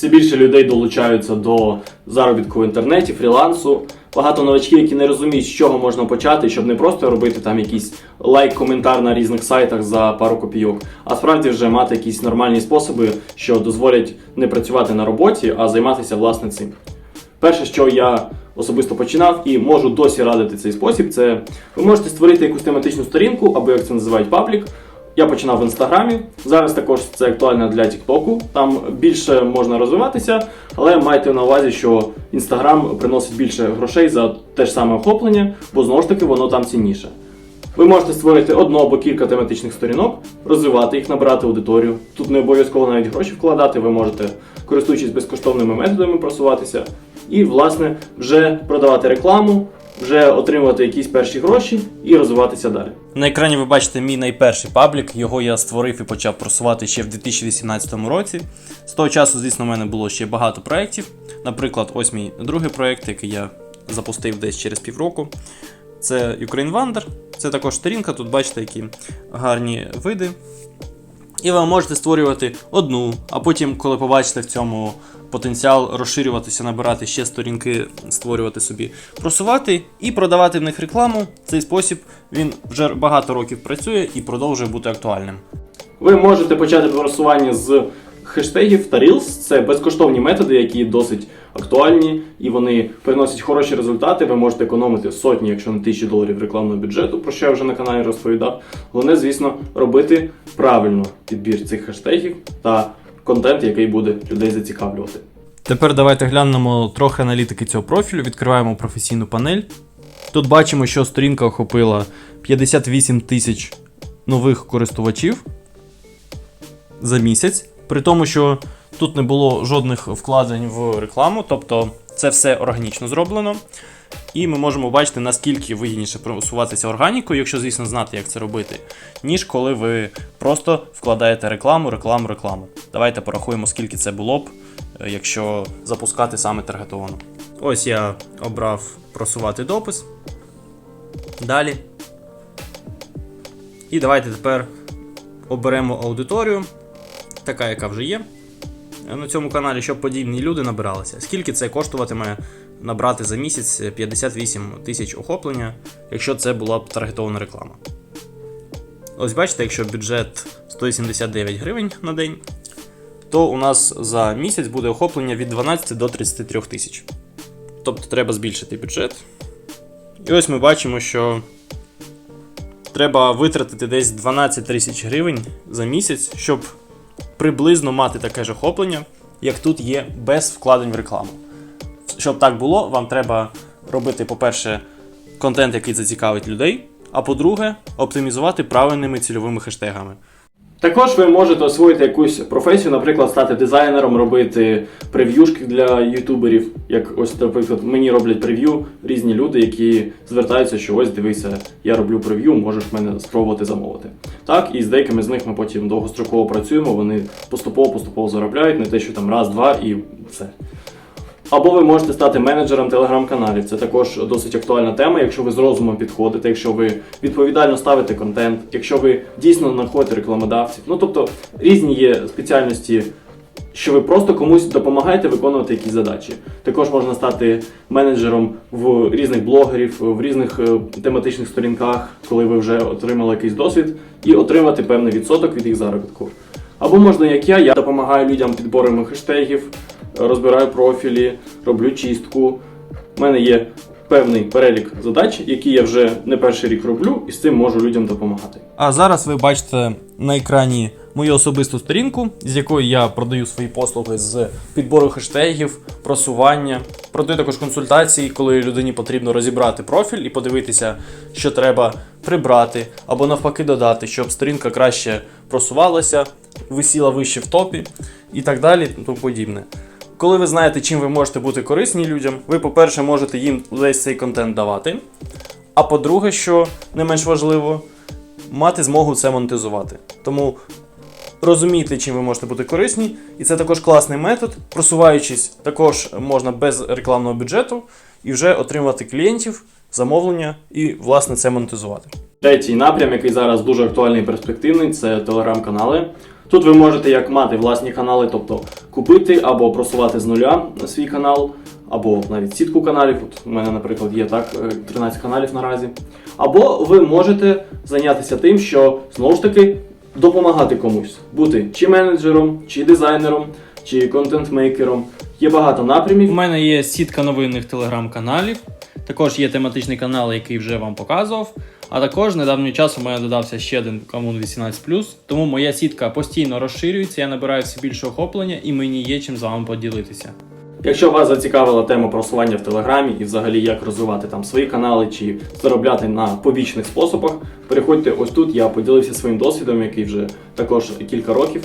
все більше людей долучаються до заробітку в інтернеті, фрілансу. Багато новачків, які не розуміють, з чого можна почати, щоб не просто робити там якийсь лайк-коментар на різних сайтах за пару копійок, а справді вже мати якісь нормальні способи, що дозволять не працювати на роботі, а займатися власне цим. Перше, що я особисто починав і можу досі радити цей спосіб, це ви можете створити якусь тематичну сторінку, або як це називають паблік. Я починав в інстаграмі. Зараз також це актуально для Тіктоку. Там більше можна розвиватися, але майте на увазі, що інстаграм приносить більше грошей за те ж саме охоплення, бо знову ж таки воно там цінніше. Ви можете створити одну або кілька тематичних сторінок, розвивати їх, набирати аудиторію. Тут не обов'язково навіть гроші вкладати, ви можете, користуючись безкоштовними методами, просуватися і, власне, вже продавати рекламу, вже отримувати якісь перші гроші і розвиватися далі. На екрані ви бачите мій найперший паблік. Його я створив і почав просувати ще в 2018 році. З того часу, звісно, в мене було ще багато проєктів. Наприклад, ось мій другий проєкт, який я запустив десь через півроку. Це Ukraine Wander. Це також сторінка. Тут бачите, які гарні види. І ви можете створювати одну, а потім, коли побачите в цьому потенціал, розширюватися, набирати ще сторінки, створювати собі, просувати і продавати в них рекламу. Цей спосіб він вже багато років працює і продовжує бути актуальним. Ви можете почати просування з хештегів та Reels. Це безкоштовні методи, які досить актуальні і вони приносять хороші результати. Ви можете економити сотні, якщо не тисячі доларів рекламного бюджету, про що я вже на каналі розповідав. Головне, звісно, робити правильно підбір цих хештегів та контент, який буде людей зацікавлювати. Тепер давайте глянемо трохи аналітики цього профілю. Відкриваємо професійну панель. Тут бачимо, що сторінка охопила 58 тисяч нових користувачів за місяць. При тому, що тут не було жодних вкладень в рекламу, тобто це все органічно зроблено. І ми можемо бачити, наскільки вигідніше просуватися органікою, якщо, звісно, знати, як це робити, ніж коли ви просто вкладаєте рекламу, рекламу, рекламу. Давайте порахуємо, скільки це було б, е, якщо запускати саме таргетовано. Ось я обрав просувати допис. Далі. І давайте тепер оберемо аудиторію, така, яка вже є на цьому каналі, щоб подібні люди набиралися. Скільки це коштуватиме набрати за місяць 58 тисяч охоплення, якщо це була б таргетована реклама. Ось бачите, якщо бюджет 179 гривень на день, то у нас за місяць буде охоплення від 12 до 33 тисяч. Тобто треба збільшити бюджет. І ось ми бачимо, що треба витратити десь 12 тисяч гривень за місяць, щоб приблизно мати таке ж охоплення, як тут є без вкладень в рекламу. Щоб так було, вам треба робити, по-перше, контент, який зацікавить людей, а по-друге, оптимізувати правильними цільовими хештегами. Також ви можете освоїти якусь професію, наприклад, стати дизайнером, робити прев'юшки для ютуберів. Як ось, наприклад, мені роблять прев'ю різні люди, які звертаються, що ось дивися, я роблю прев'ю, можеш мене спробувати замовити. Так, і з деякими з них ми потім довгостроково працюємо, вони поступово-поступово заробляють, не те, що там раз, два і все. Або ви можете стати менеджером телеграм-каналів. Це також досить актуальна тема, якщо ви з розумом підходите, якщо ви відповідально ставите контент, якщо ви дійсно знаходите рекламодавців. Ну тобто різні є спеціальності, що ви просто комусь допомагаєте виконувати якісь задачі. Також можна стати менеджером в різних блогерів, в різних е, тематичних сторінках, коли ви вже отримали якийсь досвід, і отримати певний відсоток від їх заробітку. Або можна, як я, я допомагаю людям підборами хештегів, розбираю профілі, роблю чистку. У мене є певний перелік задач, які я вже не перший рік роблю, і з цим можу людям допомагати. А зараз ви бачите на екрані мою особисту сторінку, з якої я продаю свої послуги з підбору хештегів, просування, продаю також консультації, коли людині потрібно розібрати профіль і подивитися, що треба прибрати або навпаки додати, щоб сторінка краще просувалася, висіла вище в топі і так далі, тому подібне. Коли ви знаєте, чим ви можете бути корисні людям, ви, по-перше, можете їм весь цей контент давати. А по-друге, що не менш важливо, мати змогу це монетизувати. Тому розумійте, чим ви можете бути корисні, і це також класний метод. Просуваючись, також можна без рекламного бюджету і вже отримувати клієнтів, замовлення і, власне, це монетизувати. Третій напрям, який зараз дуже актуальний і перспективний, це телеграм-канали. Тут ви можете як мати власні канали, тобто купити або просувати з нуля свій канал, або навіть сітку каналів. От у мене, наприклад, є так е, 13 каналів наразі. Або ви можете зайнятися тим, що знову ж таки допомагати комусь, бути чи менеджером, чи дизайнером, чи контент-мейкером. Є багато напрямів. У мене є сітка новинних телеграм-каналів. Також є тематичний канал, який вже вам показував. А також недавнім часом у мене додався ще один комун 18+, тому моя сітка постійно розширюється, я набираю все більше охоплення і мені є чим з вами поділитися. Якщо вас зацікавила тема просування в Телеграмі і взагалі як розвивати там свої канали чи заробляти на побічних способах, переходьте ось тут. Я поділився своїм досвідом, який вже також кілька років.